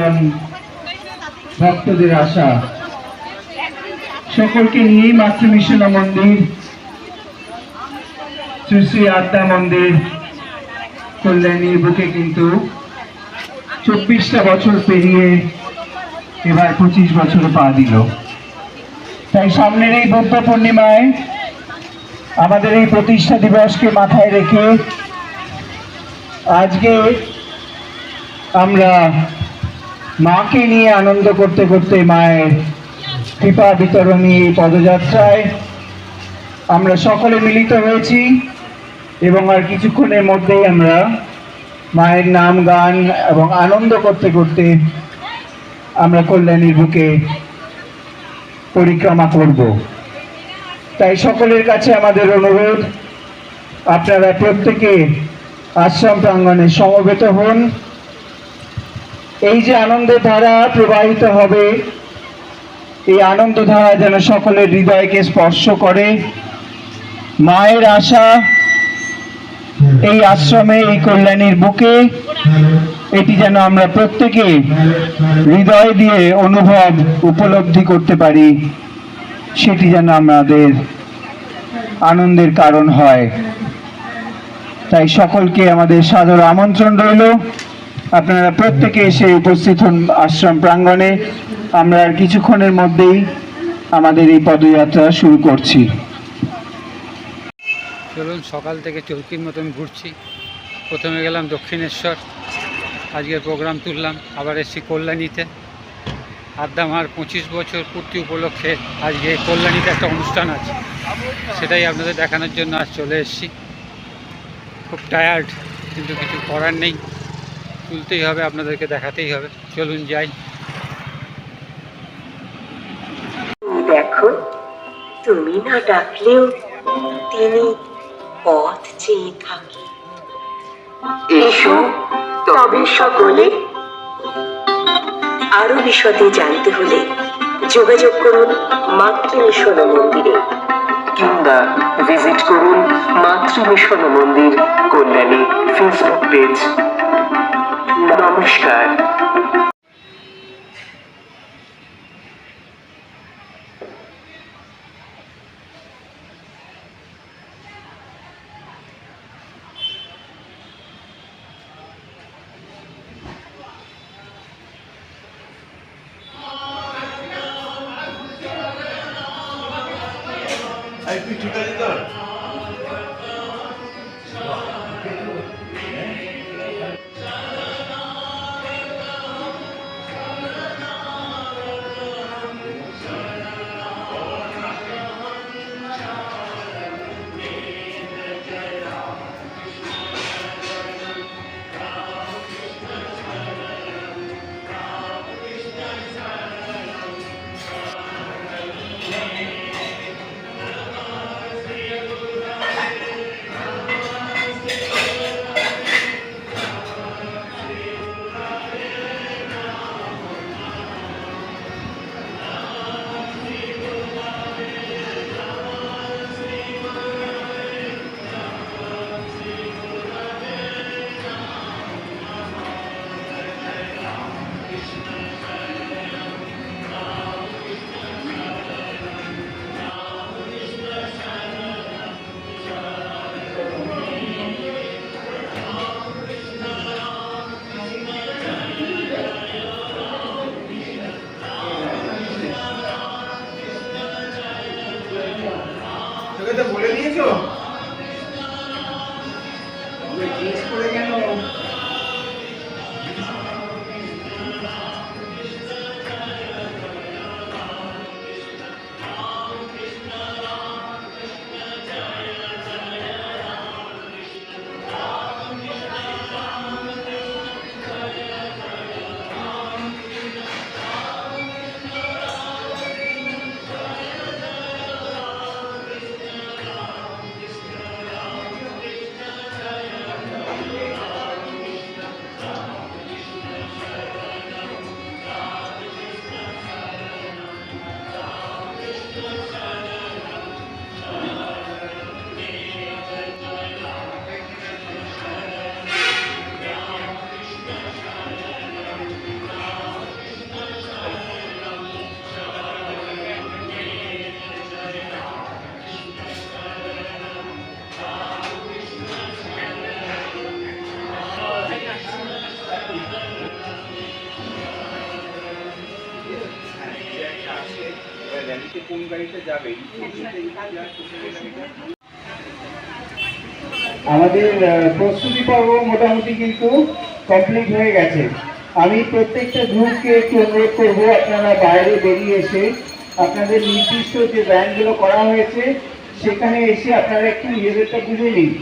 এবং ভক্তদের আশা। সকলকে নিয়েই মাতৃমিশনা মন্দির, শ্রী শ্রী আদ্যা মন্দির কল্যাণীর বুকে কিন্তু চব্বিশটা বছর পেরিয়ে এবার পঁচিশ বছরে পা দিল। তাই সামনের এই বৌদ্ধ পূর্ণিমায় আমাদের এই প্রতিষ্ঠা দিবসকে মাথায় রেখে আজকে আমরা মাকে নিয়ে আনন্দ করতে করতে মায়ের কৃপা বিতরণী এই পদযাত্রায় আমরা সকলে মিলিত হয়েছি এবং আর কিছুক্ষণের মধ্যেই আমরা মায়ের নাম, গান এবং আনন্দ করতে করতে আমরা কল্যাণীর বুকে পরিক্রমা করব। তাই সকলের কাছে আমাদের অনুরোধ, আপনারা প্রত্যেকে আশ্রম প্রাঙ্গণে সমবেত হন। এই যে আনন্দের ধারা প্রবাহিত হবে, এই আনন্দ ধারা যেন সকলের হৃদয়কে স্পর্শ করে। মায়ের আশা এই আশ্রমে, এই কল্যাণীর বুকে, এটি যেন আমরা প্রত্যেকে হৃদয় দিয়ে অনুভব, উপলব্ধি করতে পারি, সেটি যেন আমাদের আনন্দের কারণ হয়। তাই সকলকে আমাদের সাদর আমন্ত্রণ রইল। আপনারা প্রত্যেকে এসে উপস্থিত হন আশ্রম প্রাঙ্গণে। আমরা আর কিছুক্ষণের মধ্যেই আমাদের এই পদযাত্রা শুরু করছি। চলুন, সকাল থেকে চৌকির মতন ঘুরছি। প্রথমে গেলাম দক্ষিণেশ্বর। আজকের প্রোগ্রাম তুললাম, আবার এসেছি কল্যাণীতে। আদ্দামার পঁচিশ বছর পূর্তি উপলক্ষে আজকে কল্যাণীতে একটা অনুষ্ঠান আছে। সেটাই আপনাদের দেখানোর জন্য আজ চলে এসেছি। খুব টায়ার্ড কিন্তু কিছু করার নেই। তুলতেই হবে, আপনাদেরকে দেখাতেই হবে। চলুন যাই। দেখো, তুমি না ডাকলেও তিনি পথ চেয়ে থাকে। এসো, তবে সকলে আরও বিশদে জানতে হলে যোগাযোগ করুন মাতৃমিশন মন্দিরে কিংবা ভিজিট করুন মাতৃমিশন মন্দির Kalyani Facebook page Não namaskar. নমস্কার আমাদের প্রস্তুতি পর্ব মোটামুটি কিন্তু কমপ্লিট হয়ে গেছে। আমি প্রত্যেকটা গ্রুপকে একটু অনুরোধ করব আপনারা বাইরে বেরিয়ে এসে আপনাদের নির্দিষ্ট যে ব্যান্ডগুলো করা হয়েছে সেখানে এসে আপনারা একটু নিজেদেরটা বুঝে নিন।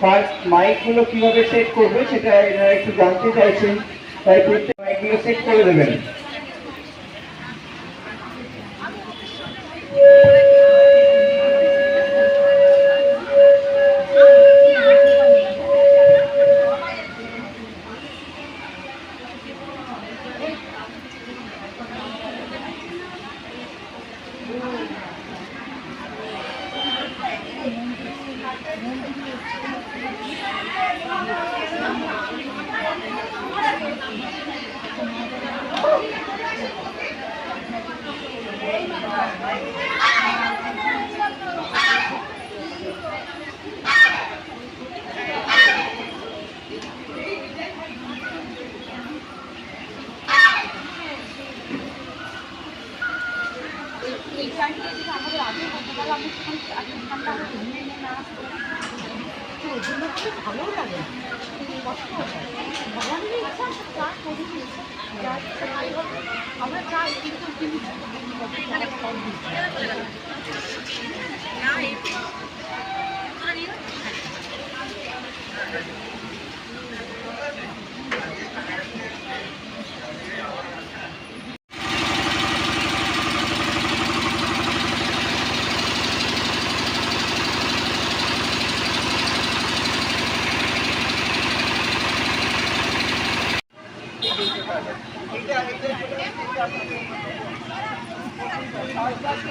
ফার্স্ট মাইকগুলো কীভাবে সেট করবে সেটা এনারা একটু জানতে চাইছেন তাই প্রত্যেক মাইকগুলো সেট করে দেবেন। তো জন্য খুব ভালোও লাগে কষ্ট হয় ভগবানের ইচ্ছা যা করি যা আমরা চাই কিন্তু তিনি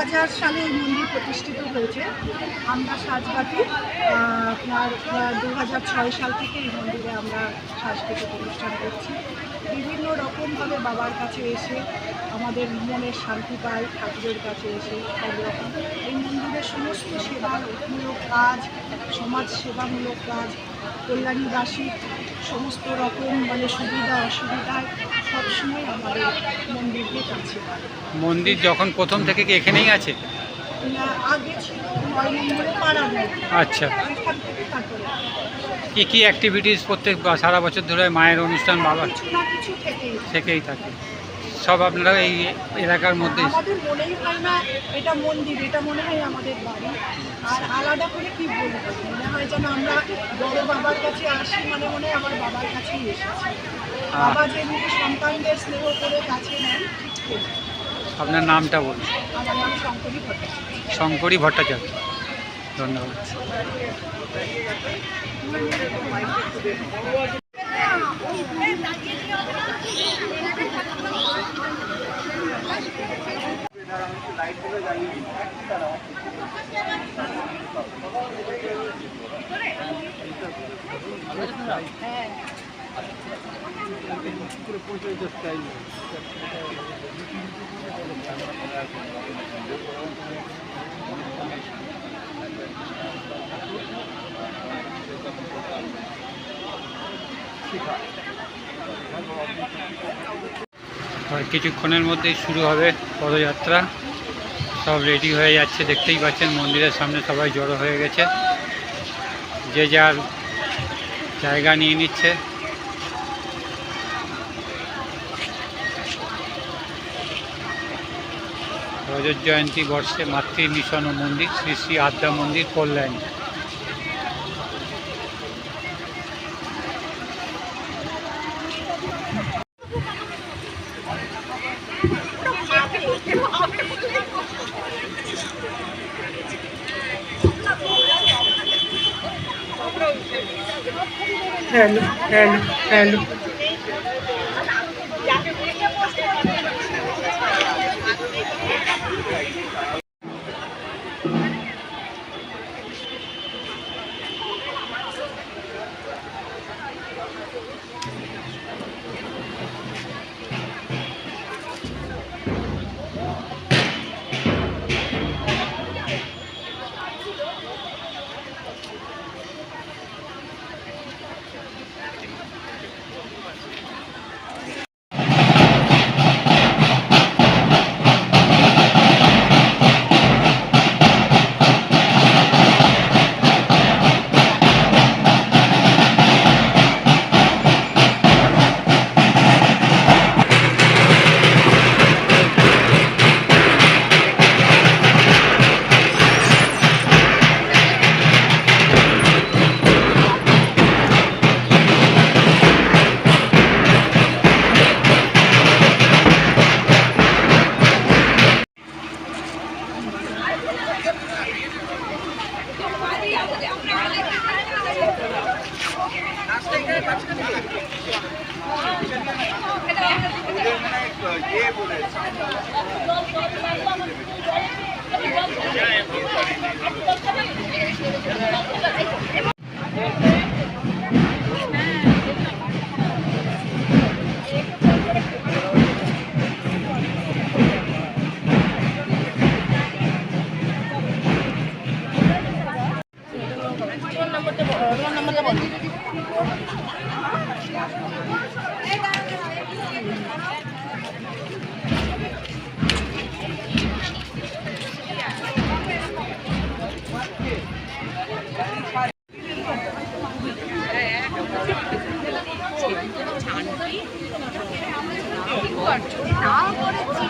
হাজার সালে এই মন্দির প্রতিষ্ঠিত হয়েছে। আমরা সাজবাতি আপনার দু হাজার ছয় সাল থেকে এই মন্দিরে আমরা সাংস্কৃতিক অনুষ্ঠান করছি। বিভিন্ন রকমভাবে বাবার কাছে এসে, আমাদের মনের শান্তি পাই ঠাকুরের কাছে এসে সব রকম। এই মন্দিরের সমস্ত সেবামূলক কাজ, সমাজ সেবামূলক কাজ কল্যাণীবাসীর সমস্ত রকম মানে সুবিধা অসুবিধায় সবসময় আমাদের মন্দিরকে কাছে মন্দির যখন প্রথম থেকে কি এখানেই আছে? আগে ছিল নয় নম্বরে পাড়া আচ্ছা। কি কি অ্যাক্টিভিটিস প্রত্যেক সারা বছর ধরে মায়ের অনুষ্ঠান বাবা কিছু থেকেই। থেকেই থাকে। সব আপনারা এই এলাকার মধ্যে আমাদের মনেই হয় না এটা মন্দির এটা মনে হয় আমাদের বাড়ি। আর আলাদা করে কি বলব? মনে হয় যেন আমরা বড় বাবার কাছে আসি মানে মনে হয় আমার বাবার কাছেই এসেছি। বাবা যেমনি সন্তানদের স্নেহ করে কাছে নেন আপনার নামটা বলুন। আমার নাম শঙ্করী ভট্টাচার্য। শঙ্করী ভট্টাচার্য। ধন্যবাদ। আর কিছুক্ষণের মধ্যেই শুরু হবে পদযাত্রা। সব রেডি হয়ে যাচ্ছে, দেখতেই পাচ্ছেন মন্দিরের সামনে সবাই জড়ো হয়ে গেছে। যে যার জায়গা নিয়ে নিচ্ছে। রজত জয়ন্তী বর্ষে মাতৃ মিশন ও মন্দির, শ্রী শ্রী আদ্যা মন্দির, Kalyani. Hello hello hello. Okay. করেছি।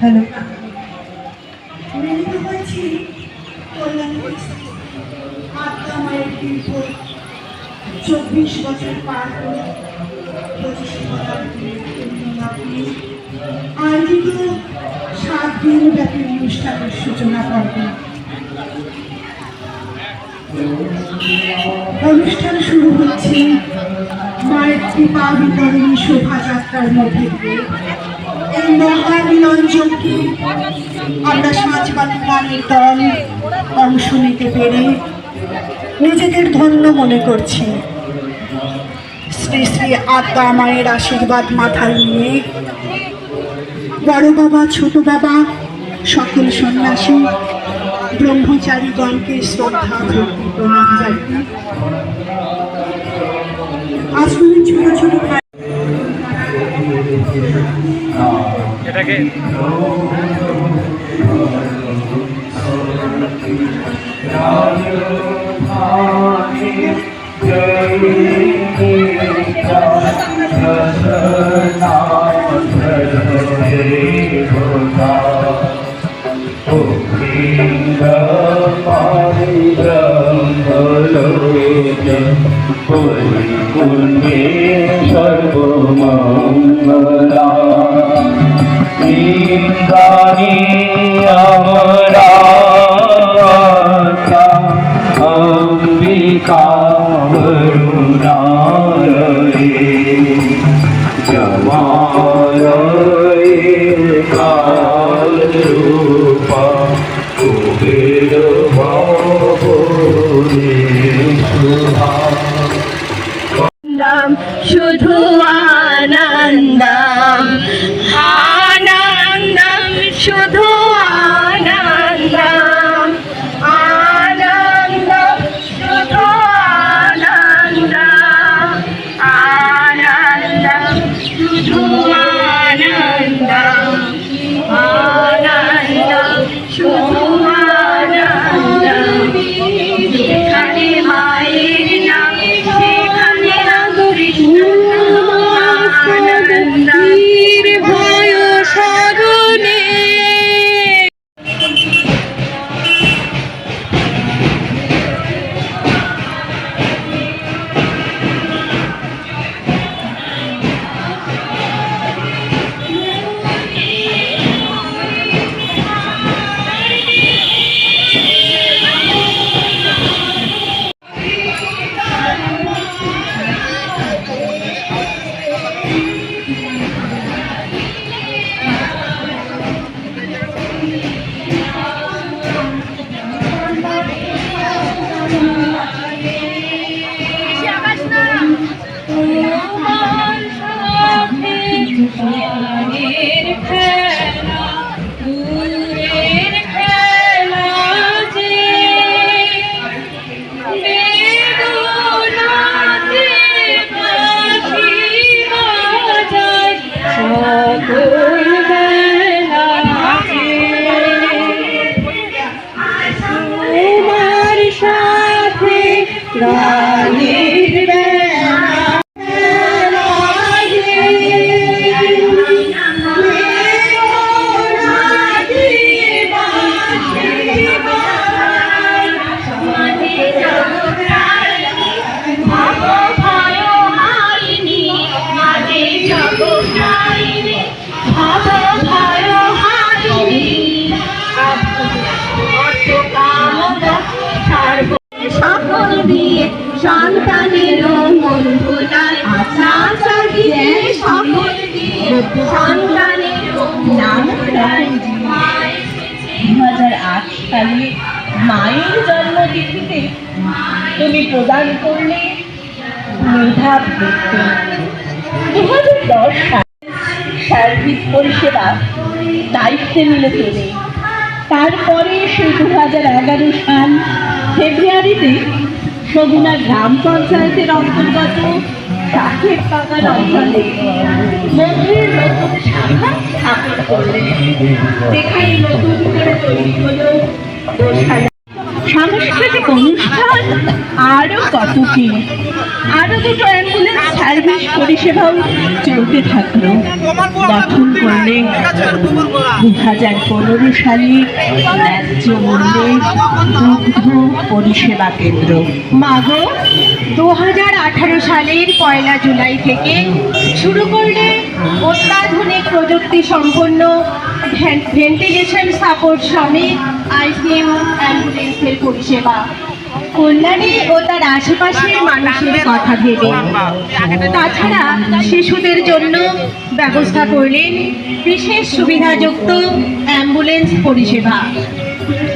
হ্যালো। মিলিত হয়েছি কল্যাণী আত্মা মায়ের দীর্ঘ চব্বিশ বছর পার করে পঁচিশে সাত দিন ব্যাপী অনুষ্ঠানের সূচনা করবে অনুষ্ঠান শুরু হচ্ছে। মায়ের কৃপা বিতরণী শোভাযাত্রার মধ্যে দিয়ে। এই মহামিলনযোগকে আমরা সাজবাতি গানের দল অংশ নিতে পেরে নিজেদের ধন্য মনে করছি। শ্রী শ্রী আদ্যা মায়ের আশীর্বাদ মাথায় নিয়ে বড় বাবা, ছোট বাবা, সকল সন্ন্যাসী ব্রহ্মচারীগণকে শ্রদ্ধা ভক্তি প্রণাম জানিয়ে আসলে ছোট ছোট ভাই এটাকে Shiva সন্তানের মন আশা দু হাজার আট সালে মায়ের জন্মতিথিতে তুমি প্রদান করলে মেধা দু হাজার দশ সার্ভিস পরিষেবা দায়িত্বে নিল তুমি। তারপরে সেই দু হাজার এগারো সাল ফেব্রুয়ারিতে সগুনা গ্রাম পঞ্চায়েতের অন্তর্গত কাঠের বাগান অঞ্চলে মন্দিরের নতুন শাখা স্থাপন করলেন। নতুন করে তৈরি হলো সাংস্কৃতিক অনুষ্ঠান আরও কত কি? আরও দুটো অ্যাম্বুলেন্স সার্ভিস পরিষেবাও চলতে থাকল। গঠন করলে দু হাজার পনেরো সালে ন্যায্য মূল্যে দুগ্ধ পরিষেবা কেন্দ্র। মাগো দু হাজার আঠারো সালের পয়লা জুলাই থেকে শুরু করলে অত্যাধুনিক প্রযুক্তি সম্পন্ন ভেন্টিলেশন সাপোর্ট সমেত আইসিইউ অ্যাম্বুলেন্সের পরিষেবা। কল্যাণী ও তার আশেপাশের মানুষের কথা ভেবে। তাছাড়া শিশুদের জন্য ব্যবস্থা করলেন বিশেষ সুবিধাযুক্ত অ্যাম্বুলেন্স পরিষেবা।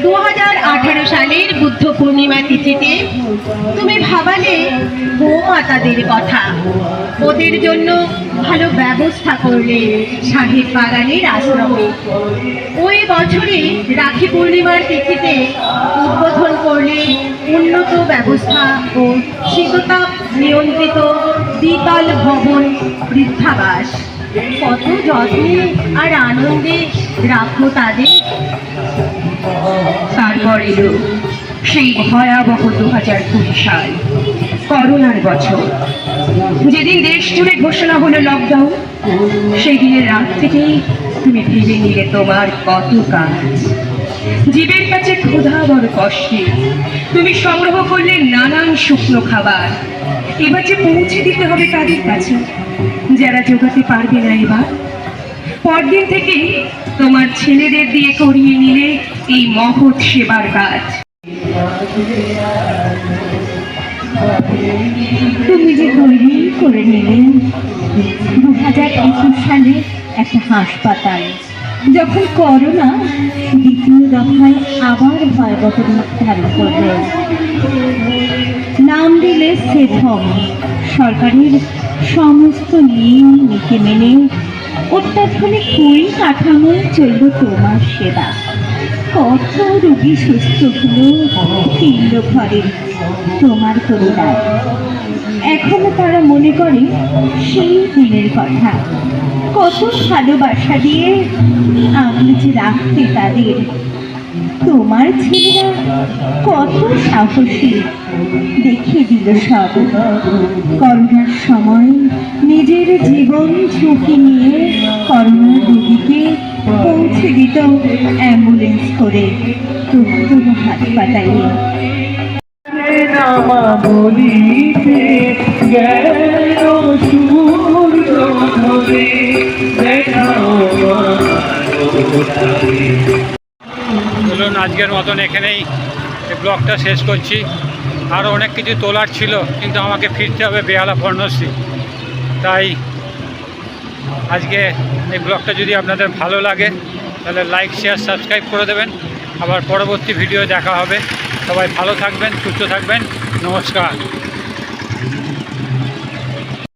দু হাজার আঠারো সালের বুদ্ধ পূর্ণিমা তিথিতে তুমি ভাবালে গোমাতাদের কথা। ওদের জন্য ভালো ব্যবস্থা করলে সাহেব বাগানের আশ্রমে। ওই বছরে রাখি পূর্ণিমার তিথিতে উদ্বোধন করলে উন্নত ব্যবস্থা ও শীততাপ নিয়ন্ত্রিত দ্বিতল ভবন বৃদ্ধাবাস। কত যত্নে আর আনন্দে রাখো তাদের। তারপর এলো সেই ভয়াবহ দু হাজার কুড়ি সাল, করোনার বছর। যেদিন দেশ জুড়ে ঘোষণা হলো লকডাউন সেই দিনের রাত থেকেই তুমি ভেবে নিলে তোমার কত কাজ। জীবের কাছে ক্ষুধা বড় কষ্টে তুমি সংগ্রহ করলে নানান শুকনো খাবার। এবার যে পৌঁছে দিতে হবে তাদের কাছে, যারা জোগাতে পারবে না এবার পরদিন থেকে তোমার ছেলেদের দিয়ে করিয়ে নিলে এই মহৎ সেবার কাজ। তুমি যে তৈরি করে নিলেন দু হাজার একুশ সালে একটা হাসপাতাল, যখন করোনা দ্বিতীয় দফায় আবার ভয়াবহ রূপ ধারণ করবে নাম দিলে সেফম সরকারের সমস্ত নিয়ম নীতি মেনে অত্যাধুনিক পরিকাঠামোয় চলল তোমার সেবা। কত রোগী সুস্থ হলো ফিরল ঘরে তোমার করুণায়। এখনও তারা মনে করে সেই দিনের কথা। কত ভালোবাসা দিয়ে আমি যে রাখতে তাদের তোমার ছেলেরা কত সাহসী, দেখিয়ে দিল সব। করোনার সময় নিজের জীবন ঝুঁকি নিয়ে করোনা রোগীকে পৌঁছে দিত অ্যাম্বুলেন্স করে তবুও হাসপাতালে বলিতে চলুন, আজকের মতন এখানেই ব্লগটা শেষ করছি। আরও অনেক কিছু তোলার ছিল, কিন্তু আমাকে ফিরতে হবে বেহালা ফর্ণশ্রী তাই আজকে এই ব্লগটা যদি আপনাদের ভালো লাগে, তাহলে লাইক শেয়ার সাবস্ক্রাইব করে দেবেন। আবার পরবর্তী ভিডিও দেখা হবে। সবাই ভালো থাকবেন, সুস্থ থাকবেন। নমস্কার।